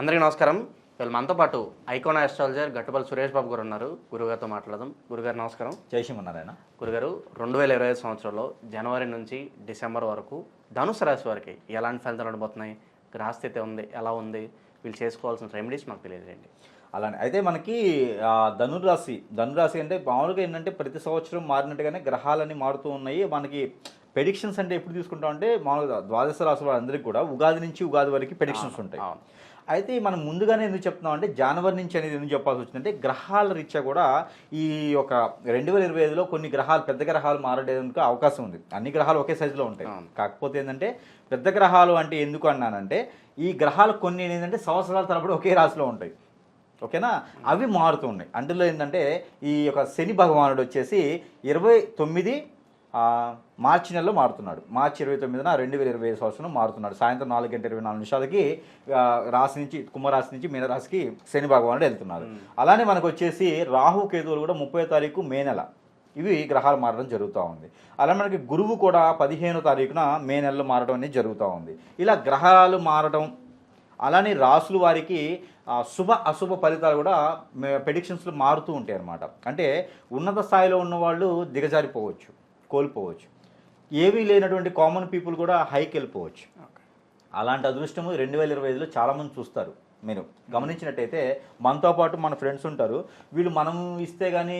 అందరికీ నమస్కారం. వీళ్ళు మనతో పాటు ఐకోన్ ఆస్ట్రాలజర్ గట్టుపల్లి సురేష్ బాబు గారు ఉన్నారు. గురుగారితో మాట్లాడదాం. గురుగారు నమస్కారం. జయసింహన్నారాయణ గురుగారు రెండు వేల ఇరవై ఐదు సంవత్సరంలో జనవరి నుంచి డిసెంబర్ వరకు ధనుసు రాశి వారికి ఎలాంటి ఫలితాలు ఉండబోతున్నాయి? గ్రహస్థితి ఉంది ఎలా ఉంది? వీళ్ళు చేసుకోవాల్సిన రెమెడీస్ మాకు తెలియజేయండి. అలానే అయితే మనకి ధనురాశి ధనురాశి అంటే మామూలుగా ఏంటంటే ప్రతి సంవత్సరం మారినట్టుగానే గ్రహాలన్నీ మారుతూ ఉన్నాయి. మనకి ప్రెడిక్షన్స్ అంటే ఎప్పుడు తీసుకుంటాం అంటే మామూలుగా ద్వాదశ రాశి వాళ్ళందరికీ కూడా ఉగాది నుంచి ఉగాది వరకు ప్రెడిక్షన్స్ ఉంటాయి. అయితే మనం ముందుగానే ఎందుకు చెప్తున్నాం అంటే జనవరి నుంచి అనేది ఎందుకు చెప్పాల్సి వచ్చిందంటే గ్రహాల రీత్యా కూడా ఈ ఒక రెండు వేల ఇరవై ఐదులో కొన్ని గ్రహాలు పెద్ద గ్రహాలు మారడానికి అవకాశం ఉంది. అన్ని గ్రహాలు ఒకే సైజులో ఉంటాయి. కాకపోతే ఏంటంటే పెద్ద గ్రహాలు అంటే ఎందుకు అన్నానంటే ఈ గ్రహాలు కొన్ని ఏంటంటే సంవత్సరాల తరబడి ఒకే రాశిలో ఉంటాయి. ఓకేనా? అవి మారుతున్నాయి అందులో ఏంటంటే ఈ యొక్క శని భగవానుడు వచ్చేసి ఇరవై తొమ్మిది మార్చి నెలలో మారుతున్నాడు. మార్చి ఇరవై తొమ్మిదిన రెండు వేల ఇరవై ఐదు సంవత్సరం మారుతున్నాడు. సాయంత్రం నాలుగు గంటల ఇరవై నాలుగు నిమిషాలకి రాశి నుంచి కుంభరాశి నుంచి మీనరాశికి శని భగవానుడు వెళ్తున్నాడు. అలానే మనకు వచ్చేసి రాహు కేతువులు కూడా ముప్పై తారీఖు మే నెల. ఇవి గ్రహాలు మారడం జరుగుతూ ఉంది. అలా మనకి గురువు కూడా పదిహేనో తారీఖున మే నెలలో మారడం అనేది జరుగుతూ ఉంది. ఇలా గ్రహాలు మారడం అలానే రాసుల వారికి శుభ అశుభ ఫలితాలు కూడా ప్రెడిక్షన్స్లో మారుతూ ఉంటాయి అన్నమాట అంటే ఉన్నత స్థాయిలో ఉన్న వాళ్ళు దిగజారిపోవచ్చు. కోల్పోవచ్చు. ఏమీ లేనటువంటి కామన్ పీపుల్ కూడా హైకి వెళ్ళిపోవచ్చు. అలాంటి అదృష్టము రెండు వేల ఇరవై ఐదులో చాలామంది చూస్తారు మీరు. గమనించినట్టయితే మనతో పాటు మన ఫ్రెండ్స్ ఉంటారు. వీళ్ళు మనం ఇస్తే కానీ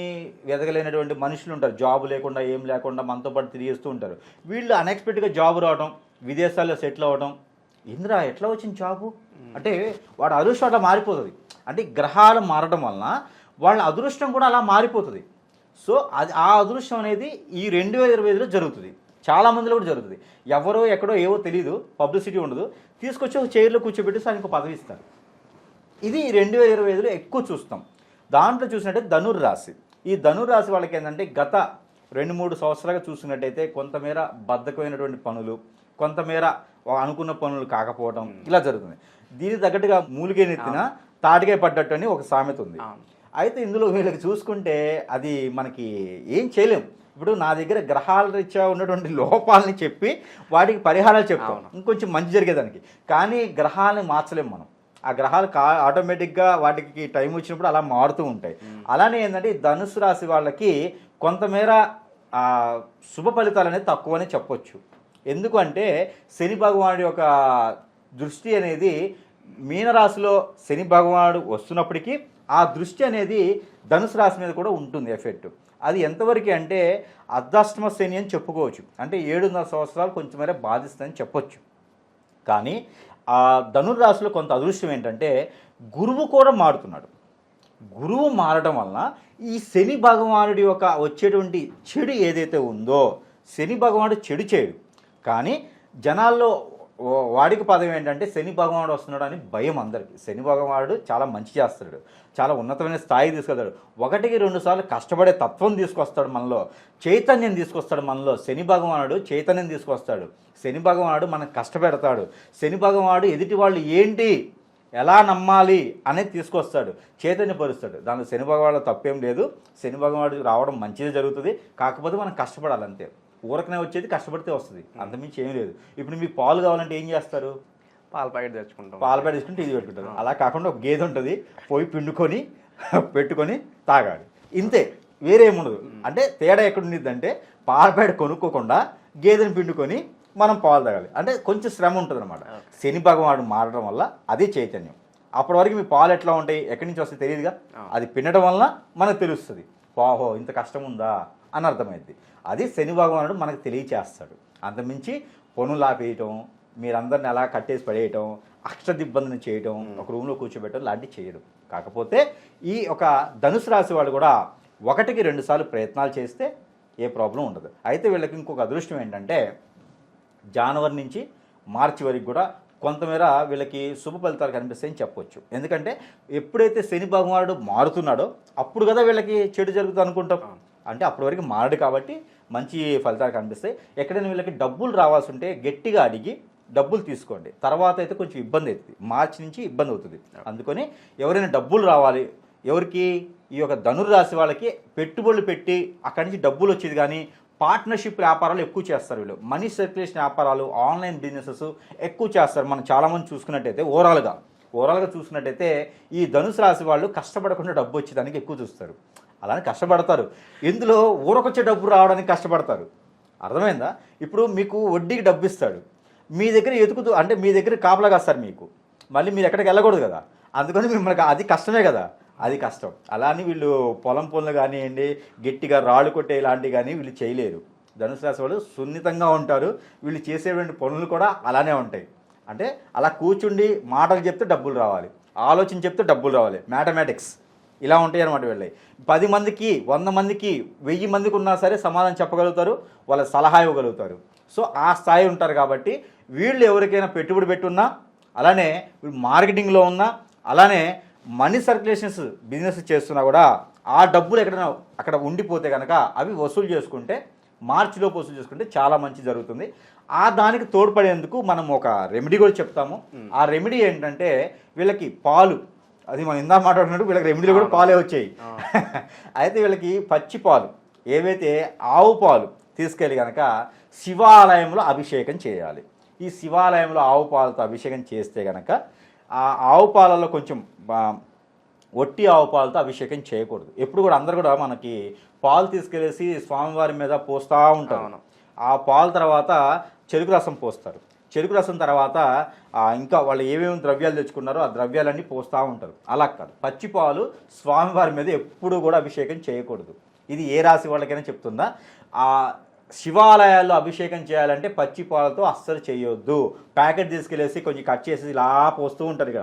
ఎదగలేనటువంటి మనుషులు ఉంటారు. జాబ్ లేకుండా ఏం లేకుండా మనతో పాటు తిరిగేస్తూ ఉంటారు. వీళ్ళు అన్ఎక్స్పెక్టెడ్గా జాబ్ రావడం విదేశాల్లో సెటిల్ అవ్వడం ఇంద్రా ఎట్లా వచ్చింది జాబు అంటే వాడు అదృష్టం అట్లా మారిపోతుంది. అంటే గ్రహాలు మారడం వలన వాళ్ళ అదృష్టం కూడా అలా మారిపోతుంది. సో అది ఆ అదృష్టం అనేది ఈ రెండు వేల ఇరవై ఐదులో జరుగుతుంది. చాలా మందిలో కూడా జరుగుతుంది. ఎవరో ఎక్కడో ఏవో తెలియదు పబ్లిసిటీ ఉండదు. తీసుకొచ్చి ఒక చైర్లో కూర్చోబెట్టి ఆయనకు ఒక పదవి ఇస్తారు. ఇది రెండు వేల ఇరవై ఐదులో ఎక్కువ చూస్తాం. దాంట్లో చూసినట్టే ధనుర్ రాశి ఈ ధనుర్ రాశి వాళ్ళకి ఏంటంటే గత రెండు మూడు సంవత్సరాలుగా చూసినట్టయితే కొంతమేర బద్ధకమైనటువంటి పనులు కొంతమేర అనుకున్న పనులు కాకపోవడం ఇలా జరుగుతుంది. దీనికి తగ్గట్టుగా మూలిగే నెత్తిన తాటికాయ పడ్డట్టు అని ఒక సామెత ఉంది. అయితే ఇందులో వీళ్ళకి చూసుకుంటే అది మనకి ఏం చేయలేం. ఇప్పుడు నా దగ్గర గ్రహాల రీత్యా ఉన్నటువంటి లోపాలని చెప్పి వాటికి పరిహారాలు చెప్తాం. ఇంకొంచెం మంచి జరిగేదానికి. కానీ గ్రహాలని మార్చలేం మనం. ఆ గ్రహాలు కా ఆటోమేటిక్గా వాటికి టైం వచ్చినప్పుడు అలా మారుతూ ఉంటాయి. అలానే ఏంటంటే ధనుసు రాశి వాళ్ళకి కొంతమేర శుభ ఫలితాలు అనేది తక్కువనే చెప్పొచ్చు. ఎందుకంటే శని భగవానుడి యొక్క దృష్టి అనేది మీనరాశిలో శని భగవానుడు వస్తున్నప్పటికీ ఆ దృష్టి అనేది ధనుసు రాశి మీద కూడా ఉంటుంది ఎఫెక్ట్. అది ఎంతవరకు అంటే అర్ధాష్టమ శని అని చెప్పుకోవచ్చు. అంటే ఏడున్నర సంవత్సరాలు కొంచెం బాధిస్తుందని చెప్పొచ్చు. కానీ ఆ ధనుర్రాశిలో కొంత అదృష్టం ఏంటంటే గురువు కూడా మారుతున్నాడు. గురువు మారడం వలన ఈ శని భగవానుడి యొక్క వచ్చేటువంటి చెడు ఏదైతే ఉందో శని భగవానుడు చెడు చేయడు. కానీ జనాల్లో వాడికి పదం ఏంటంటే శని భగవానుడు వస్తున్నాడు అని భయం అందరికి. శని భగవానుడు చాలా మంచి చేస్తాడు. చాలా ఉన్నతమైన స్థాయి తీసుకెళ్తాడు. ఒకటికి రెండు సార్లు కష్టపడే తత్వం తీసుకొస్తాడు మనలో. చైతన్యం తీసుకొస్తాడు మనలో. శని భగవానుడు చైతన్యం తీసుకొస్తాడు. శని భగవానుడు మనకు కష్టపెడతాడు. శని భగవానుడు ఎదుటి వాళ్ళు ఏంటి? ఎలా నమ్మాలి? అనేది తీసుకొస్తాడు. చైతన్యపరుస్తాడు. దాంట్లో శని భగవానుడు తప్పేం లేదు. శని భగవానుడు రావడం మంచిదే జరుగుతుంది. కాకపోతే మనం కష్టపడాలి అంతే ఊరకనే వచ్చేది కష్టపడితే వస్తుంది. అంతమించి ఏం లేదు. ఇప్పుడు మీకు పాలు కావాలంటే ఏం చేస్తారు? పాల ప్యాకెట్ తెచ్చుకుంటాం. పాలు ప్యాకెట్ తీసుకుని టీవీ పెట్టుకుంటారు. అలా కాకుండా ఒక గేదె ఉంటుంది పోయి పిండుకొని పెట్టుకొని తాగాలి. ఇంతే. వేరేముండదు అంటే తేడా ఎక్కడ ఉండిద్దంటే పాల ప్యాకెట్ కొనుక్కోకుండా గేదెని పిండుకొని మనం పాలు తాగాలి. అంటే కొంచెం శ్రమ ఉంటుంది అనమాట శని భగవానుడు మారడం వల్ల అదే చైతన్యం. అప్పటి వరకు మీ పాలు ఎట్లా ఉంటాయి ఎక్కడి నుంచి వస్తాయి తెలియదుగా? అది పిండడం వలన మనకు తెలుస్తుంది. పాహో ఇంత కష్టం ఉందా? అని అర్థమైంది అది శని భగవానుడు మనకు తెలియచేస్తాడు. అంతమించి పనులు ఆపేయటం మీరందరిని అలా కట్టేసి పడేయటం అక్షర దిబ్బందిని చేయటం ఒక రూమ్లో కూర్చోబెట్టడం లాంటివి చేయడం కాకపోతే ఈ ఒక ధనుసు రాశి వాళ్ళు కూడా ఒకటికి రెండు సార్లు ప్రయత్నాలు చేస్తే ఏ ప్రాబ్లం ఉండదు. అయితే వీళ్ళకి ఇంకొక అదృష్టం ఏంటంటే జనవరి నుంచి మార్చి వరకు కూడా కొంతమేర వీళ్ళకి శుభ ఫలితాలు కనిపిస్తాయని చెప్పొచ్చు. ఎందుకంటే ఎప్పుడైతే శని భగవానుడు మారుతున్నాడో అప్పుడు కదా వీళ్ళకి చెడు జరుగుతుంది అనుకుంటాం. అంటే అప్పటి వరకు మారడు కాబట్టి మంచి ఫలితాలు కనిపిస్తాయి. ఎక్కడైనా వీళ్ళకి డబ్బులు రావాల్సి ఉంటే గట్టిగా అడిగి డబ్బులు తీసుకోండి. తర్వాత అయితే కొంచెం ఇబ్బంది అవుతుంది. మార్చి నుంచి ఇబ్బంది అవుతుంది. అందుకని ఎవరైనా డబ్బులు రావాలి ఎవరికి ఈ యొక్క ధనుర్రాశి వాళ్ళకి పెట్టుబడులు పెట్టి అక్కడి నుంచి డబ్బులు వచ్చేది కానీ పార్ట్నర్షిప్ వ్యాపారాలు ఎక్కువ చేస్తారు వీళ్ళు. మనీ సర్క్యులేషన్ వ్యాపారాలు ఆన్లైన్ బిజినెసెస్ ఎక్కువ చేస్తారు. మనం చాలామంది చూసుకున్నట్టయితే ఓవరాల్గా ఓవరాల్గా చూసినట్టయితే ఈ ధనుసు రాశి వాళ్ళు కష్టపడకుండా డబ్బు వచ్చేదానికి ఎక్కువ చూస్తారు. అలానే కష్టపడతారు. ఇందులో ఊరకొచ్చే డబ్బు రావడానికి కష్టపడతారు. అర్థమైందా? ఇప్పుడు మీకు వడ్డీకి డబ్బు ఇస్తాడు మీ దగ్గర ఎతుకుతూ అంటే మీ దగ్గర కాపలా కాస్తారు మీకు. మళ్ళీ మీరు ఎక్కడికి వెళ్ళకూడదు కదా. అందుకని మిమ్మల్ని అది కష్టమే కదా. అది కష్టం. అలా అని వీళ్ళు పొలం పనులు కానివ్వండి గట్టిగా రాళ్ళు కొట్టే ఇలాంటివి కానీ వీళ్ళు చేయలేరు. ధనుసు రాశి వాళ్ళు సున్నితంగా ఉంటారు. వీళ్ళు చేసేటువంటి పనులు కూడా అలానే ఉంటాయి. అంటే అలా కూర్చుండి మాటలు చెప్తే డబ్బులు రావాలి. ఆలోచన చెప్తే డబ్బులు రావాలి. మ్యాథమెటిక్స్. ఇలా ఉంటాయి అనమాట వీళ్ళవి. పది మందికి వంద మందికి వెయ్యి మందికి ఉన్నా సరే సమాధానం చెప్పగలుగుతారు వాళ్ళ సలహా ఇవ్వగలుగుతారు. సో ఆ స్థాయి ఉంటారు కాబట్టి వీళ్ళు ఎవరికైనా పెట్టుబడి పెట్టున్నా అలానే వీళ్ళు మార్కెటింగ్లో ఉన్నా అలానే మనీ సర్క్యులేషన్స్ బిజినెస్ చేస్తున్నా కూడా ఆ డబ్బులు ఎక్కడైనా అక్కడ ఉండిపోతే కనుక అవి వసూలు చేసుకుంటే మార్చిలో వసూలు చేసుకుంటే చాలా మంచి జరుగుతుంది. ఆ దానికి తోడ్పడేందుకు మనం ఒక రెమెడీ కూడా చెప్తాము. ఆ రెమెడీ ఏంటంటే వీళ్ళకి పాలు అది మనం ఇందా మాట్లాడుకున్నట్టు వీళ్ళకి రెమెడీలు కూడా పాలే వచ్చాయి. అయితే వీళ్ళకి పచ్చి పాలు ఏవైతే ఆవు పాలు తీసుకెళ్ళి కనుక శివాలయంలో అభిషేకం చేయాలి. ఈ శివాలయంలో ఆవు పాలతో అభిషేకం చేస్తే కనుక ఆ ఆవు పాలలో కొంచెం ఒట్టి ఆవు పాలతో అభిషేకం చేయకూడదు. ఎప్పుడు కూడా అందరు కూడా మనకి పాలు తీసుకెళ్ళేసి స్వామివారి మీద పోస్తూ ఉంటారు. ఆ పాలు తర్వాత చెరుకు రసం పోస్తారు. చెరుకు రసం తర్వాత ఇంకా వాళ్ళు ఏమేమి ద్రవ్యాలు తెచ్చుకున్నారో ఆ ద్రవ్యాలన్నీ పోస్తూ ఉంటారు. అలా కాదు. పచ్చి పాలు స్వామివారి మీద ఎప్పుడు కూడా అభిషేకం చేయకూడదు. ఇది ఏ రాశి వాళ్ళకైనా చెప్తుందా? ఆ శివాలయాల్లో అభిషేకం చేయాలంటే పచ్చి పాలతో అస్సలు చేయొద్దు. ప్యాకెట్ తీసుకెళ్ళేసి కొంచెం కట్ చేసి ఇలా పోస్తూ ఉంటారు ఇక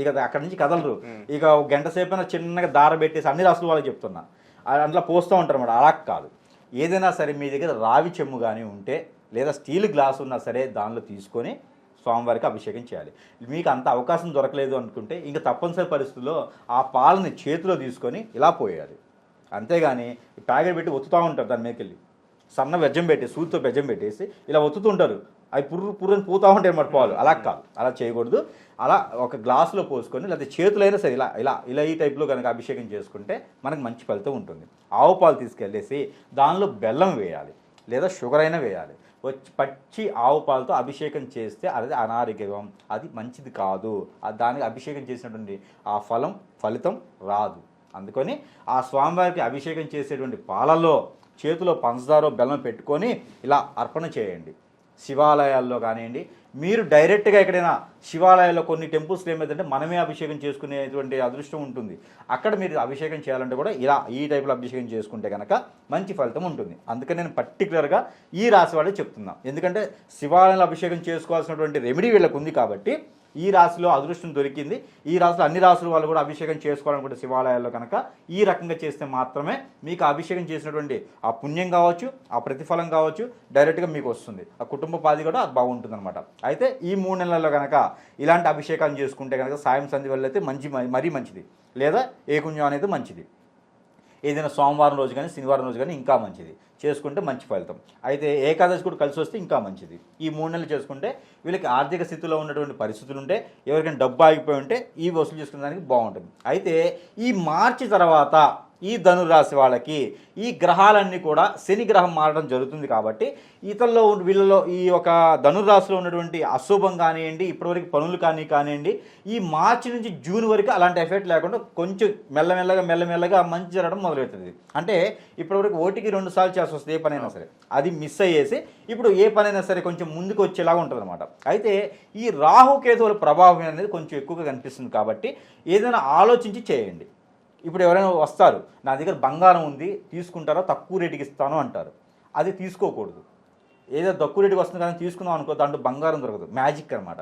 ఇక అక్కడి నుంచి కదలరు. ఇక గంట సేపు అయినా చిన్నగా దార పెట్టేసి అన్ని రాసులు వాళ్ళకి చెప్తున్నా. అందులో పోస్తూ ఉంటారు అన్నమాట. అలా కాదు. ఏదైనా సరే మీ దగ్గర రావి చెమ్ము కానీ ఉంటే లేదా స్టీల్ గ్లాస్ ఉన్నా సరే దానిలో తీసుకొని స్వామివారికి అభిషేకం చేయాలి. మీకు అంత అవకాశం దొరకలేదు అనుకుంటే ఇంకా తప్పనిసరి పరిస్థితుల్లో ఆ పాలని చేతిలో తీసుకొని ఇలా పోయాలి. అంతేగాని ప్యాకెట్ పెట్టి ఒత్తుతూ ఉంటారు దాని మీదకి వెళ్ళి సన్న వెజ్జం పెట్టి సూదితో బెజ్జం పెట్టేసి ఇలా ఒత్తుతుంటారు అవి పుర్రు పుర్రని పోతూ ఉంటాయి అన్నమాట పాలు. అలా కాదు. అలా చేయకూడదు. అలా ఒక గ్లాసులో పోసుకొని లేకపోతే చేతులైనా సరే ఇలా ఇలా ఇలా ఈ టైప్లో కనుక అభిషేకం చేసుకుంటే మనకు మంచి ఫలితం ఉంటుంది. ఆవు పాలు తీసుకెళ్ళేసి దానిలో బెల్లం వేయాలి. లేదా షుగర్ అయినా వేయాలి. వచ్చి పచ్చి ఆవు పాలతో అభిషేకం చేస్తే అది అనారోగ్యం అది మంచిది కాదు. దానికి అభిషేకం చేసినటువంటి ఆ ఫలం ఫలితం రాదు. అందుకని ఆ స్వామివారికి అభిషేకం చేసేటువంటి పాలలో చేతిలో పంచదారో బెల్లం పెట్టుకొని ఇలా అర్పణ చేయండి. శివాలయాల్లో కానివ్వండి మీరు డైరెక్ట్గా ఎక్కడైనా శివాలయాల్లో కొన్ని టెంపుల్స్లో ఏమైందంటే మనమే అభిషేకం చేసుకునేటువంటి అదృష్టం ఉంటుంది. అక్కడ మీరు అభిషేకం చేయాలంటే కూడా ఇలా ఈ టైప్లో అభిషేకం చేసుకుంటే కనుక మంచి ఫలితం ఉంటుంది. అందుకని నేను పర్టికులర్గా ఈ రాశి వాళ్ళే చెప్తున్నాను ఎందుకంటే శివాలయంలో అభిషేకం చేసుకోవాల్సినటువంటి రెమెడీ వీళ్ళకు ఉంది కాబట్టి ఈ రాశిలో అదృష్టం దొరికింది. ఈ రాశిలో అన్ని రాశుల వాళ్ళు కూడా అభిషేకం చేసుకోవాలనుకుంటే శివాలయాల్లో కనుక ఈ రకంగా చేస్తే మాత్రమే మీకు అభిషేకం చేసినటువంటి ఆ పుణ్యం కావచ్చు ఆ ప్రతిఫలం కావచ్చు డైరెక్ట్గా మీకు వస్తుంది. ఆ కుటుంబ పాది కూడా అది బాగుంటుంది అనమాట అయితే ఈ మూడు నెలల్లో కనుక ఇలాంటి అభిషేకాలు చేసుకుంటే కనుక సాయం సంధి వల్ల అయితే మంచి మరీ మంచిది. లేదా ఏకుణ్యం అనేది మంచిది. ఏదైనా సోమవారం రోజు కానీ శనివారం రోజు కానీ ఇంకా మంచిది. చేసుకుంటే మంచి ఫలితం. అయితే ఏకాదశి కూడా కలిసి వస్తే ఇంకా మంచిది. ఈ మూడు నెలలు చేసుకుంటే వీళ్ళకి ఆర్థిక స్థితిలో ఉన్నటువంటి పరిస్థితులు ఉంటే ఎవరికైనా డబ్బు ఆగిపోయి ఉంటే ఈ వసూలు చేసుకునేదానికి బాగుంటుంది. అయితే ఈ మార్చి తర్వాత ఈ ధనురాశి వాళ్ళకి ఈ గ్రహాలన్నీ కూడా శని గ్రహం మారడం జరుగుతుంది కాబట్టి ఇతల్లో వీళ్ళలో ఈ ఒక ధనురాశిలో ఉన్నటువంటి అశుభం కానివ్వండి ఇప్పటివరకు పనులు కానీ కానివ్వండి ఈ మార్చి నుంచి జూన్ వరకు అలాంటి ఎఫెక్ట్ లేకుండా కొంచెం మెల్లమెల్లగా మెల్లమెల్లగా మంచి జరగడం మొదలవుతుంది. అంటే ఇప్పటివరకు ఓటికి రెండు సార్లు చేసి వస్తుంది ఏ పనైనా సరే. అది మిస్ అయ్యేసి ఇప్పుడు ఏ పనైనా సరే కొంచెం ముందుకు వచ్చేలాగా ఉంటుంది అనమాట అయితే ఈ రాహుకేతువుల ప్రభావం అనేది కొంచెం ఎక్కువగా కనిపిస్తుంది కాబట్టి ఏదైనా ఆలోచించి చేయండి. ఇప్పుడు ఎవరైనా వస్తారు నా దగ్గర బంగారం ఉంది తీసుకుంటారో తక్కువ రేటుకి ఇస్తాను అంటారు. అది తీసుకోకూడదు. ఏదో తక్కువ రేటుకి వస్తుంది కానీ తీసుకుందాం అనుకో దాంట్లో బంగారం దొరకదు. మ్యాజిక్ అనమాట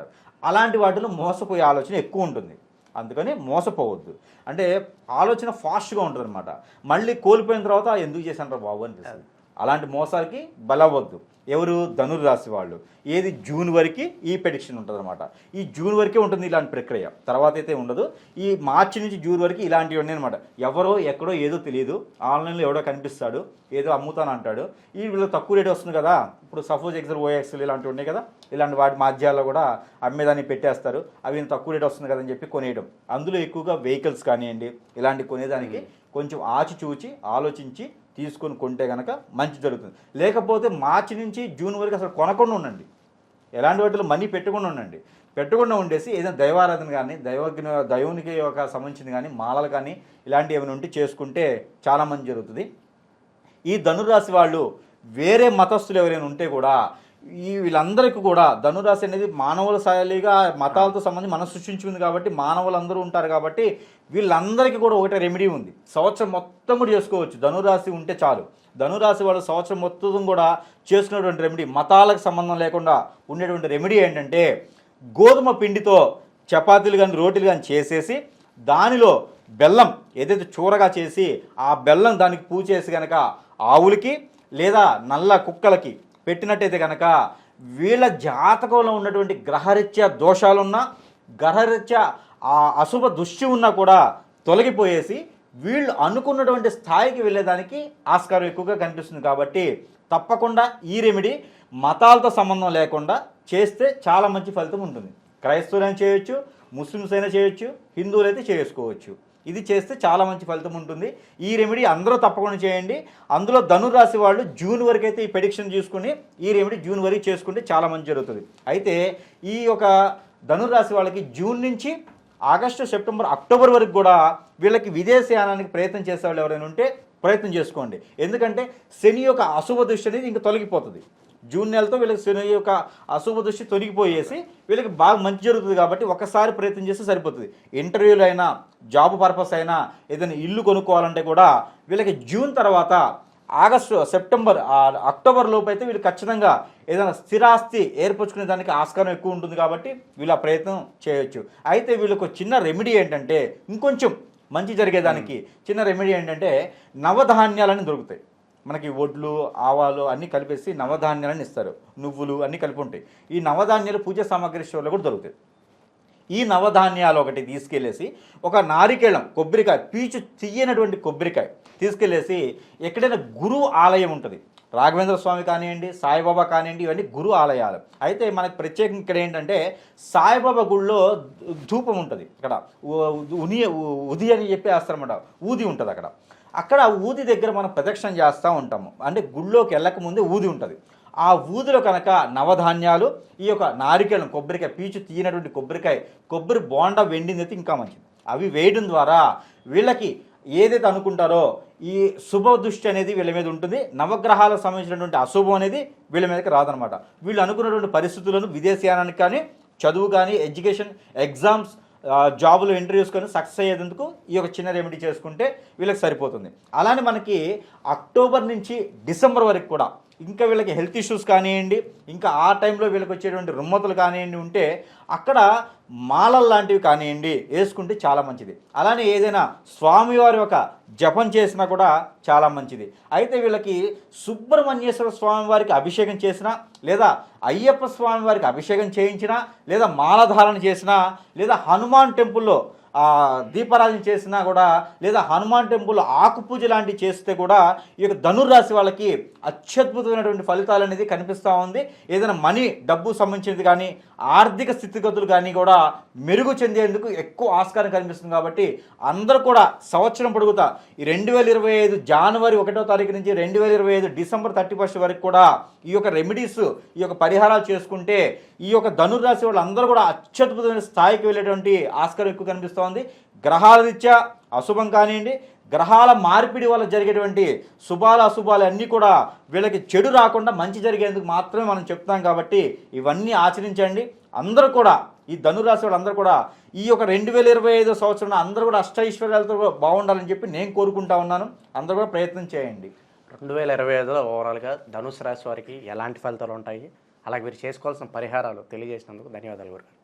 అలాంటి వాటిలో మోసపోయే ఆలోచన ఎక్కువ ఉంటుంది. అందుకని మోసపోవద్దు. అంటే ఆలోచన ఫాస్ట్గా ఉంటుంది అనమాట మళ్ళీ కోల్పోయిన తర్వాత ఎందుకు చేశాను బాబు? అనిపిస్తుంది. అలాంటి మోసాలకి బలవద్దు ఎవరు? ధనురు రాశి వాళ్ళు. ఏది? జూన్ వరకు ఈ పెడిక్షన్ ఉంటుంది అనమాట ఈ జూన్ వరకే ఉంటుంది ఇలాంటి ప్రక్రియ. తర్వాత అయితే ఉండదు. ఈ మార్చి నుంచి జూన్ వరకు ఇలాంటివి ఉన్నాయి అనమాట ఎవరో ఎక్కడో ఏదో తెలియదు. ఆన్లైన్లో ఎవడో కనిపిస్తాడు. ఏదో అమ్ముతాను అంటాడు. ఈ వీళ్ళు తక్కువ రేట్ వస్తుంది కదా. ఇప్పుడు సపోజ్ ఎక్సల్ ఓఎక్స్ఎల్ ఇలాంటివి ఉన్నాయి కదా. ఇలాంటి వాటి మాధ్యాల్లో కూడా అమ్మేదాన్ని పెట్టేస్తారు. అవి తక్కువ రేట్ వస్తుంది కదా అని చెప్పి కొనేయడం. అందులో ఎక్కువగా వెహికల్స్ కానివ్వండి ఇలాంటి కొనేదానికి కొంచెం ఆచిచూచి ఆలోచించి తీసుకొని కొంటే కనుక మంచి జరుగుతుంది. లేకపోతే మార్చి నుంచి జూన్ వరకు అసలు కొనకుండా ఉండండి. ఎలాంటి వాటిలో మనీ పెట్టకుండా ఉండండి. పెట్టకుండా ఉండేసి ఏదైనా దైవారాధన కానీ దైవజ్ఞ దైవునికి ఒక సంబంధించింది కానీ మాలలు కానీ ఇలాంటివి ఏమైనా ఉంటే చేసుకుంటే చాలా మంది జరుగుతుంది. ఈ ధనురాశి వాళ్ళు వేరే మతస్థులు ఎవరైనా ఉంటే కూడా ఈ వీళ్ళందరికీ కూడా ధనురాశి అనేది మానవుల శైలిగా మతాలతో సంబంధించి మనం సృష్టించుకుంది కాబట్టి మానవులందరూ ఉంటారు కాబట్టి వీళ్ళందరికీ కూడా ఒకటే రెమెడీ ఉంది. సంవత్సరం మొత్తం కూడా చేసుకోవచ్చు. ధనురాశి ఉంటే చాలు. ధనురాశి వాళ్ళు సంవత్సరం మొత్తం కూడా చేసుకునేటువంటి రెమెడీ మతాలకు సంబంధం లేకుండా ఉండేటువంటి రెమెడీ ఏంటంటే గోధుమ పిండితో చపాతీలు కానీ రోటీలు కానీ చేసేసి దానిలో బెల్లం ఏదైతే చూరగా చేసి ఆ బెల్లం దానికి పూజ చేసి కనుక ఆవులకి లేదా నల్ల కుక్కలకి పెట్టినట్టయితే కనుక వీళ్ళ జాతకంలో ఉన్నటువంటి గ్రహరీత్యా దోషాలున్నా గ్రహరీత్యా ఆ అశుభ దృష్టి ఉన్నా కూడా తొలగిపోయేసి వీళ్ళు అనుకున్నటువంటి స్థాయికి వెళ్ళేదానికి ఆస్కారం ఎక్కువగా కనిపిస్తుంది కాబట్టి తప్పకుండా ఈ రెమెడీ మతాలతో సంబంధం లేకుండా చేస్తే చాలా మంచి ఫలితం ఉంటుంది. క్రైస్తవులైనా చేయొచ్చు ముస్లిమ్స్ అయినా చేయొచ్చు హిందువులైతే చేసుకోవచ్చు. ఇది చేస్తే చాలా మంచి ఫలితం ఉంటుంది. ఈ రెమెడీ అందరూ తప్పకుండా చేయండి. అందులో ధనురాశి వాళ్ళు జూన్ వరకు అయితే ఈ ప్రెడిక్షన్ చూసుకుని ఈ రెమెడీ జూన్ వరకు చేసుకుంటే చాలా మంచి జరుగుతుంది. అయితే ఈ యొక్క ధనురాశి వాళ్ళకి జూన్ నుంచి ఆగస్టు సెప్టెంబర్ అక్టోబర్ వరకు కూడా వీళ్ళకి విదేశయానానికి ప్రయత్నం చేసే వాళ్ళు ఎవరైనా ఉంటే ప్రయత్నం చేసుకోండి. ఎందుకంటే శని యొక్క అశుభ దృష్టి అనేది ఇంకా తొలగిపోతుంది. జూన్ నెలతో వీళ్ళకి శని యొక్క అశుభ దృష్టి తొలగిపోయేసి వీళ్ళకి బాగా మంచి జరుగుతుంది కాబట్టి ఒకసారి ప్రయత్నం చేస్తే సరిపోతుంది. ఇంటర్వ్యూలు అయినా జాబ్ పర్పస్ అయినా ఏదైనా ఇల్లు కొనుక్కోవాలంటే కూడా వీళ్ళకి జూన్ తర్వాత ఆగస్టు సెప్టెంబర్ అక్టోబర్ లోపు అయితే వీళ్ళు ఖచ్చితంగా ఏదైనా స్థిరాస్తి ఏర్పరచుకునే దానికి ఆస్కారం ఎక్కువ ఉంటుంది కాబట్టి వీళ్ళు ఆ ప్రయత్నం చేయొచ్చు. అయితే వీళ్ళకు చిన్న రెమెడీ ఏంటంటే ఇంకొంచెం మంచి జరిగేదానికి చిన్న రెమెడీ ఏంటంటే నవధాన్యాలని దొరుకుతాయి. మనకి వడ్లు ఆవాలు అన్నీ కలిపేసి నవధాన్యాలను ఇస్తారు నువ్వులు అన్నీ కలిపి ఉంటాయి ఈ నవధాన్యాలు పూజ సామాగ్రి స్టోర్లో కూడా దొరుకుతాయి ఈ నవధాన్యాలు ఒకటి తీసుకెళ్ళేసి ఒక నారికేళం కొబ్బరికాయ పీచు తీయనటువంటి కొబ్బరికాయ తీసుకెళ్ళేసి ఎక్కడైనా గురువు ఆలయం ఉంటుంది రాఘవేంద్ర స్వామి కానివ్వండి సాయిబాబా కానివ్వండి ఇవన్నీ గురు ఆలయాలు అయితే మనకి ప్రత్యేకంగా ఇక్కడ ఏంటంటే సాయిబాబా గుడిలో ధూపం ఉంటుంది ఇక్కడ ఉని ఉది అని చెప్పి వేస్తారన్నమాట ఊది ఉంటుంది అక్కడ అక్కడ ఆ ఊది దగ్గర మనం ప్రదక్షిణ చేస్తూ ఉంటాము. అంటే గుళ్ళోకి వెళ్ళక ముందే ఊది ఉంటుంది. ఆ ఊదిలో కనుక నవధాన్యాలు ఈ యొక్క నారికేళం కొబ్బరికాయ పీచు తీయనటువంటి కొబ్బరికాయ కొబ్బరి బోండా వెండింది అయితే ఇంకా మంచిది. అవి వేయడం ద్వారా వీళ్ళకి ఏదైతే అనుకుంటారో ఈ శుభ దృష్టి అనేది వీళ్ళ మీద ఉంటుంది. నవగ్రహాలకు సంబంధించినటువంటి అశుభం అనేది వీళ్ళ మీదకి రాదనమాట వీళ్ళు అనుకున్నటువంటి పరిస్థితులను విదేశీయానానికి కానీ చదువు కానీ ఎడ్యుకేషన్ ఎగ్జామ్స్ జాబులు ఇంటర్వ్యూస్ కానీ సక్సెస్ అయ్యేందుకు ఈ యొక్క చిన్న రెమెడీ చేసుకుంటే వీళ్ళకి సరిపోతుంది. అలానే మనకి అక్టోబర్ నుంచి డిసెంబర్ వరకు కూడా ఇంకా వీళ్ళకి హెల్త్ ఇష్యూస్ కానివ్వండి ఇంకా ఆ టైంలో వీళ్ళకి వచ్చేటువంటి రుమ్మతులు కానివ్వండి ఉంటే అక్కడ మాలలు లాంటివి కానివ్వండి వేసుకుంటే చాలా మంచిది. అలానే ఏదైనా స్వామివారి ఒక జపం చేసినా కూడా చాలా మంచిది. అయితే వీళ్ళకి సుబ్రహ్మణ్యేశ్వర స్వామి వారికి అభిషేకం చేసినా లేదా అయ్యప్ప స్వామి వారికి అభిషేకం చేయించినా లేదా మాలధారణ చేసినా లేదా హనుమాన్ టెంపుల్లో దీపారాధన చేసినా కూడా లేదా హనుమాన్ టెంపుల్ ఆకుపూజ లాంటివి చేస్తే కూడా ఈ యొక్క ధనుర్రాశి వాళ్ళకి అత్యద్భుతమైనటువంటి ఫలితాలు అనేది కనిపిస్తూ ఉంది. ఏదైనా మనీ డబ్బు సంబంధించినది కానీ ఆర్థిక స్థితిగతులు కానీ కూడా మెరుగు చెందేందుకు ఎక్కువ ఆస్కారం కనిపిస్తుంది కాబట్టి అందరూ కూడా సంవత్సరం పొడుగుతా ఈ రెండు వేల ఇరవై ఐదు జనవరి ఒకటో తారీఖు నుంచి రెండు వేల ఇరవై ఐదు డిసెంబర్ థర్టీ ఫస్ట్ వరకు కూడా ఈ యొక్క రెమెడీస్ ఈ యొక్క పరిహారాలు చేసుకుంటే ఈ యొక్క ధనుర్రాశి వాళ్ళందరూ కూడా అత్యద్భుతమైన స్థాయికి వెళ్ళేటువంటి ఆస్కారం ఎక్కువ కనిపిస్తోంది గ్రహాల రీత్యా అశుభం కానివ్వండి గ్రహాల మార్పిడి వల్ల జరిగేటువంటి శుభాలు అశుభాలు అన్నీ కూడా వీళ్ళకి చెడు రాకుండా మంచి జరిగేందుకు మాత్రమే మనం చెప్తాం కాబట్టి ఇవన్నీ ఆచరించండి. అందరూ కూడా ఈ ధనురాశి వాళ్ళందరూ కూడా ఈ యొక్క రెండు వేల ఇరవై ఐదో సంవత్సరంలో అందరూ కూడా అష్టైశ్వర్యాలతో బాగుండాలని చెప్పి నేను కోరుకుంటా ఉన్నాను. అందరూ కూడా ప్రయత్నం చేయండి. రెండు వేల ఇరవై ఐదులో ఓవరాల్గా ధనుసు రాశి వారికి ఎలాంటి ఫలితాలు ఉంటాయి? అలాగే మీరు చేసుకోవాల్సిన పరిహారాలు తెలియజేసినందుకు ధన్యవాదాలు గురు